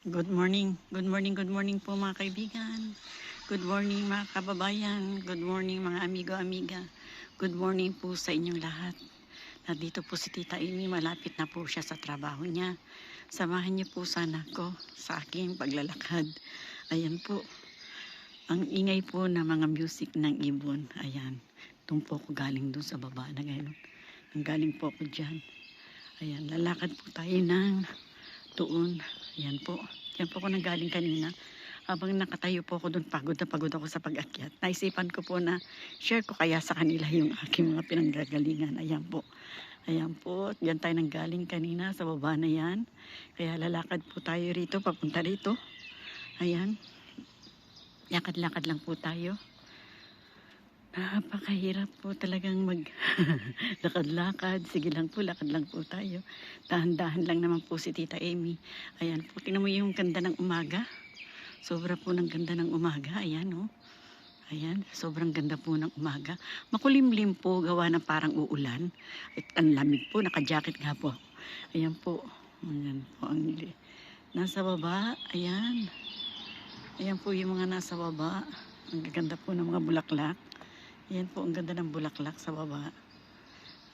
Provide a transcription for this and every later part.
Good morning. Good morning, good morning po mga kaibigan. Good morning mga kababayan. Good morning mga amigo-amiga. Good morning po sa inyong lahat. Nandito po si Tita Amy. Malapit na po siya sa trabaho niya. Samahan niyo po sana ko sa aking paglalakad. Ayan po. Ang ingay po ng mga music ng ibon. Ayan. Doon po ako galing doon sa baba na gano'n. Nang galing po ako dyan. Ayan. Lalakad po tayo ng tuon. Ayan po. Yan po ako nanggaling kanina. Habang nakatayo po ako doon, pagod na pagod ako sa pag-akyat. Naisipan ko po na share ko kaya sa kanila yung aking mga pinanggagalingan. Ayan po. Ayan po. Yan tayo nanggaling kanina sa baba na yan. Kaya lalakad po tayo rito, papunta rito. Ayan. Lakad-lakad lang po tayo. Napakahirap po talagang mag lakad-lakad. Sige lang po, lakad lang po tayo. Dahan-dahan lang naman po si Tita Amy. Ayan po, tingnan mo yung ganda ng umaga. Sobra po ng ganda ng umaga. Ayan oh. Ayan, sobrang ganda po ng umaga. Makulimlim po, gawa na parang uulan. At ang lamig po, naka-jacket nga po. Ayan po. Ayan po ang nasa baba. Ayan. Ayan po yung mga nasa baba. Ang gaganda po ng mga bulaklak. Ayan po, ang ganda ng bulaklak sa baba.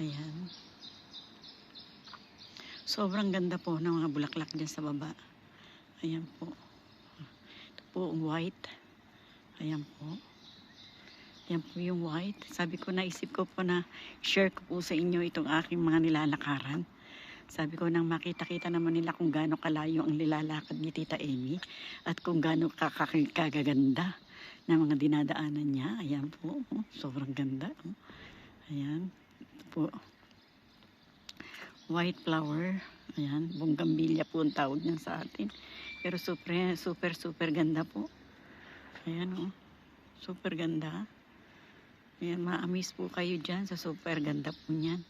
Ayan. Sobrang ganda po ng mga bulaklak dyan sa baba. Ayan po. Ito po, white. Ayan po. Ayan po yung white. Sabi ko, naisip ko po na share ko po sa inyo itong aking mga nilalakaran. Sabi ko, nang makita-kita naman nila kung gaano kalayo ang nilalakad ni Tita Amy at kung gaano kakak- ng mga dinadaanan niya. Ayan po. oh, sobrang ganda. oh. Ayan. Ito po. White flower. Ayan. Bonggambilya po ang tawag niyan sa atin. Pero super, super, super ganda po. Ayan oh. Super ganda. Ayan, ma-amaze po kayo dyan sa super ganda po niyan.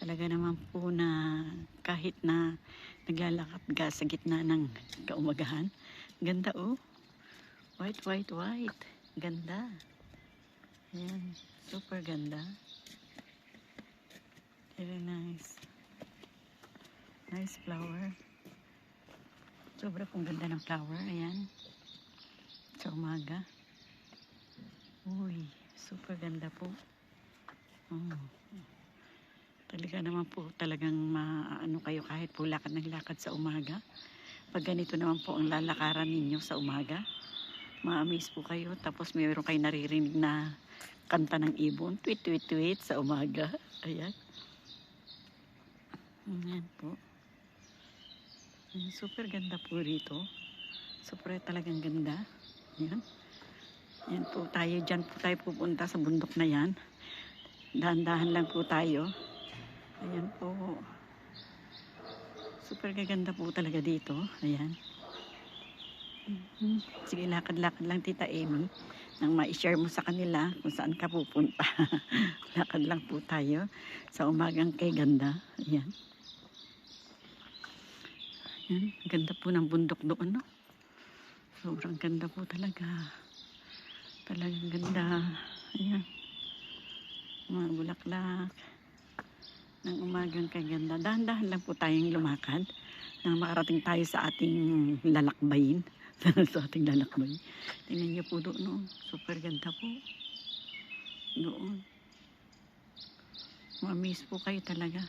Talaga naman po na kahit na naglalakad ka sa gitna ng kaumagahan. Ganda oh. White, white, white. Ganda. Ayan. Super ganda. Very nice. Nice flower. Sobra pong ganda ng flower. Ayan. Sa umaga. Uy, super ganda po. Oh. Talaga naman po talagang maano kayo kahit po lakad ng lakad sa umaga. Pag ganito naman po ang lalakaran ninyo sa umaga, ma-amaze po kayo. Tapos mayroon kayo naririnig na kanta ng ibon. Tweet, tweet, tweet sa umaga. Ayan. Ayan po. Ayan, super ganda po rito. Super talagang ganda. Ayan. Ayan po tayo. Diyan po tayo pupunta sa bundok na yan. Dahan-dahan lang po tayo. Ayan po. Super gaganda po talaga dito. Ayan. Mhm. Sige, lakad-lakad lang Tita Amy. Nang ma-share mo sa kanila kung saan ka pupunta. lakad lang po tayo sa umagang kay ganda. Ayan. Ayan. Ganda po ng bundok doon, no? Sobrang ganda po talaga. Talagang ganda. Ayan. Mga bulaklak. Ng umagang kay ganda. Dahan-dahan lang po tayong lumakad nang makarating tayo sa ating lalakbayin. sa ating lalakbay. Tingnan niyo po doon, no? Super ganda po. Doon. Ma-miss po kayo talaga.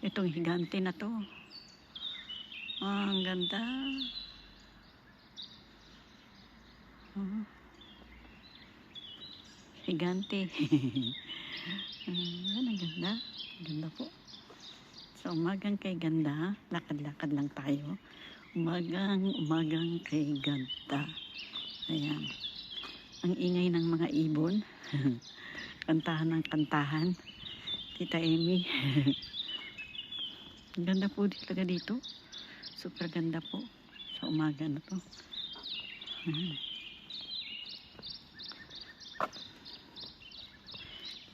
Itong higante na to. Ah, ang ganda. Oh. Higante. Ayan, ang ganda. Ganda po. Sa umagang kay ganda, lakad-lakad lang tayo. Umagang, umagang kay ganda. Ayan. Ang ingay ng mga ibon. kantahan ng kantahan. Tita Amy. Ganda po talaga dito. Super ganda po. Sa umaga na to.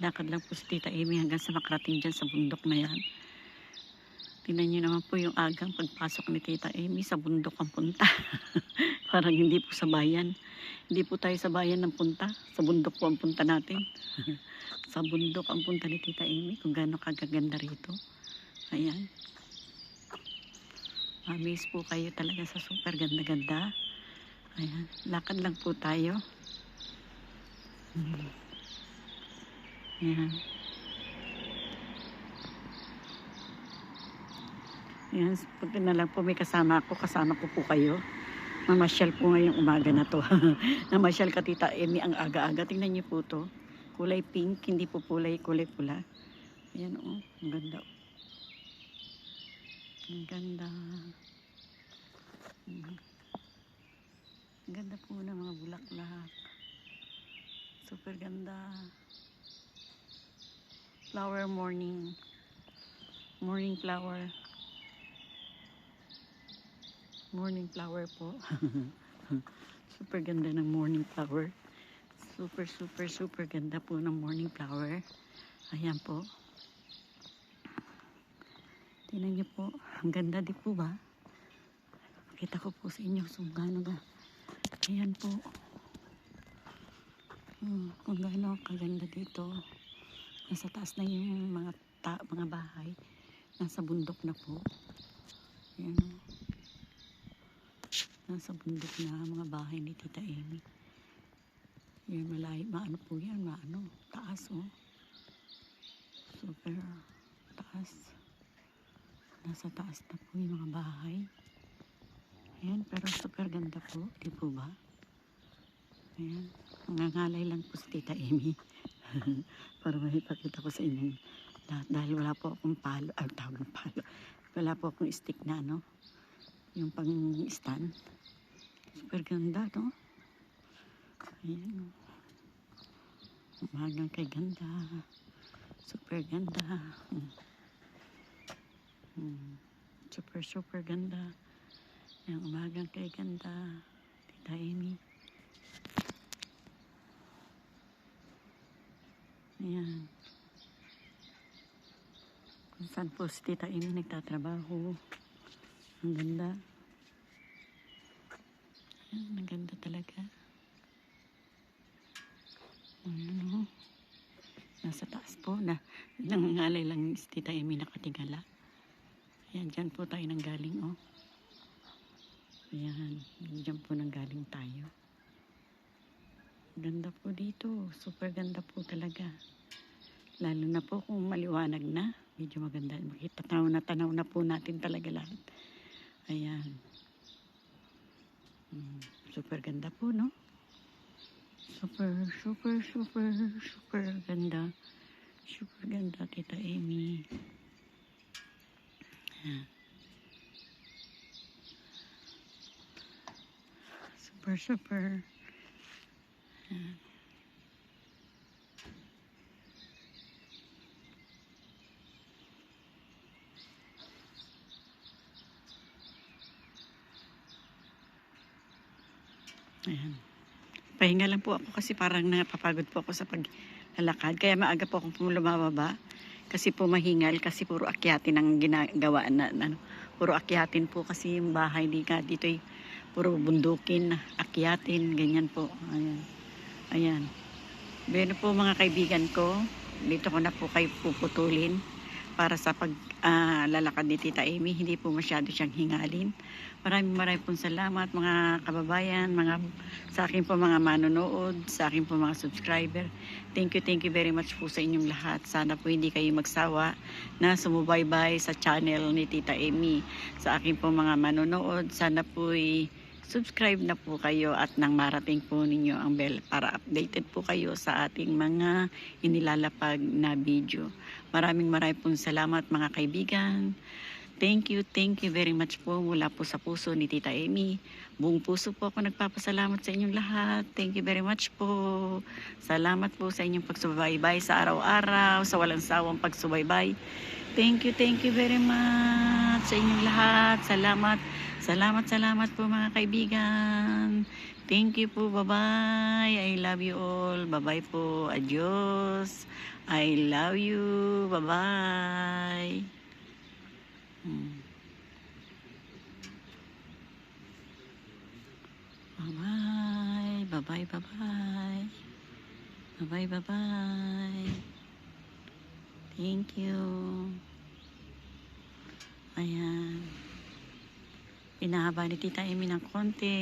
Lakad lang po si Tita Amy hanggang sa makarating dyan sa bundok na yan. Tingnan niyo naman po yung agang pagpasok ni Tita Amy sa bundok ang punta. Parang hindi po sa bayan. Hindi po tayo sa bayan ng punta. Sa bundok po ang punta natin. sa bundok ang punta ni Tita Amy kung gaano kagaganda rito. Ayan. Amaze po kayo talaga sa super ganda-ganda. Ayan, lakad lang po tayo. Ayan. Ayan, pag na lang po may kasama ako, kasama ko po kayo. Mamasyal po ngayong umaga na to. Namasyal ka tita Emi ang aga-aga. Tingnan niyo po to. Kulay pink, hindi po kulay, kulay pula. Ayan oh, ang ganda. Ang ganda. Ang ganda po ng mga bulaklak. Super ganda. Flower morning. Morning flower. Morning flower po. super ganda ng morning flower. Super, super, super ganda po ng morning flower. Ayan po. Tingnan niyo po. Ang ganda di po ba? Pakita ko po sa inyo kung gaano ba. Ayan po. Hmm, kung gaano kaganda dito. Nasa taas na yung mga ta mga bahay. Nasa bundok na po. Ayan o. Nasa bundok na mga bahay ni Tita Amy. Yan, malayo. Maano po yan? Maano? Taas o. Super taas. Nasa taas na po yung mga bahay. Ayan, pero super ganda po. Di po ba? Ayan. Nangangalay lang po si Tita Amy. Para maipakita ko sa inyo. Dahil wala po akong palo. Ay, tawag ng palo. Wala po akong stick na ano. Yung pang stand. Super ganda, no? Ayan. Umagang kay ganda. Super ganda. Hmm. Hmm. Super, super ganda. Yung umagang kay ganda. Tita Amy. Ayan. Kung saan po si Tita Amy nagtatrabaho. Ang ganda. Ayan, ang ganda talaga. Ano? Nasa taas po na nangangalay lang si Tita Amy nakatigala. Ayan, dyan po tayo nang galing, oh. Ayan, dyan po nang galing tayo. Ganda po dito. Super ganda po talaga. Lalo na po kung maliwanag na. Medyo maganda. Makita tanaw na tanaw na po natin talaga lahat. Ayan. Mm, super ganda po, no? Super, super, super, super ganda. Super ganda, Tita Amy. Ayan. Super, super. Ayan. Ayan. Pahinga lang po ako kasi parang napapagod po ako sa paglalakad. Kaya maaga po akong lumababa. Kasi po mahingal kasi puro akyatin ang ginagawa na, ano, puro akyatin po kasi yung bahay di ka dito ay puro bundukin, akyatin, ganyan po. Ayan. Ayan. Bueno po mga kaibigan ko, dito ko na po kayo puputulin para sa paglalakad ni Tita Amy. Hindi po masyado siyang hingalin. Maraming maraming pong salamat mga kababayan, mga sa akin po mga manonood, sa akin po mga subscriber. Thank you, thank you very much po sa inyong lahat. Sana po hindi kayo magsawa na sumubaybay sa channel ni Tita Amy. Sa akin po mga manonood, sana po subscribe na po kayo at nang marating po ninyo ang bell para updated po kayo sa ating mga inilalapag na video. Maraming maraming pong salamat mga kaibigan. Thank you, thank you very much po mula po sa puso ni Tita Amy. Buong puso po ako nagpapasalamat sa inyong lahat. Thank you very much po. Salamat po sa inyong pagsubaybay sa araw-araw, sa walang sawang pagsubaybay. Thank you, thank you very much sa inyong lahat. Salamat, salamat, salamat po mga kaibigan. Thank you po, bye-bye. I love you all. Bye-bye po. Adios. I love you. Bye-bye. Bye-bye. Bye-bye, bye-bye. Bye-bye, bye-bye. Thank you. Ayan. Inahaba ni Tita Amy ng konti.